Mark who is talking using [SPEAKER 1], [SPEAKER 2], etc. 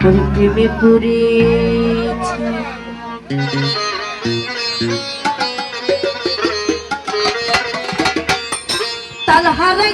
[SPEAKER 1] তোর প্রেমে পড়েছি তাল হারা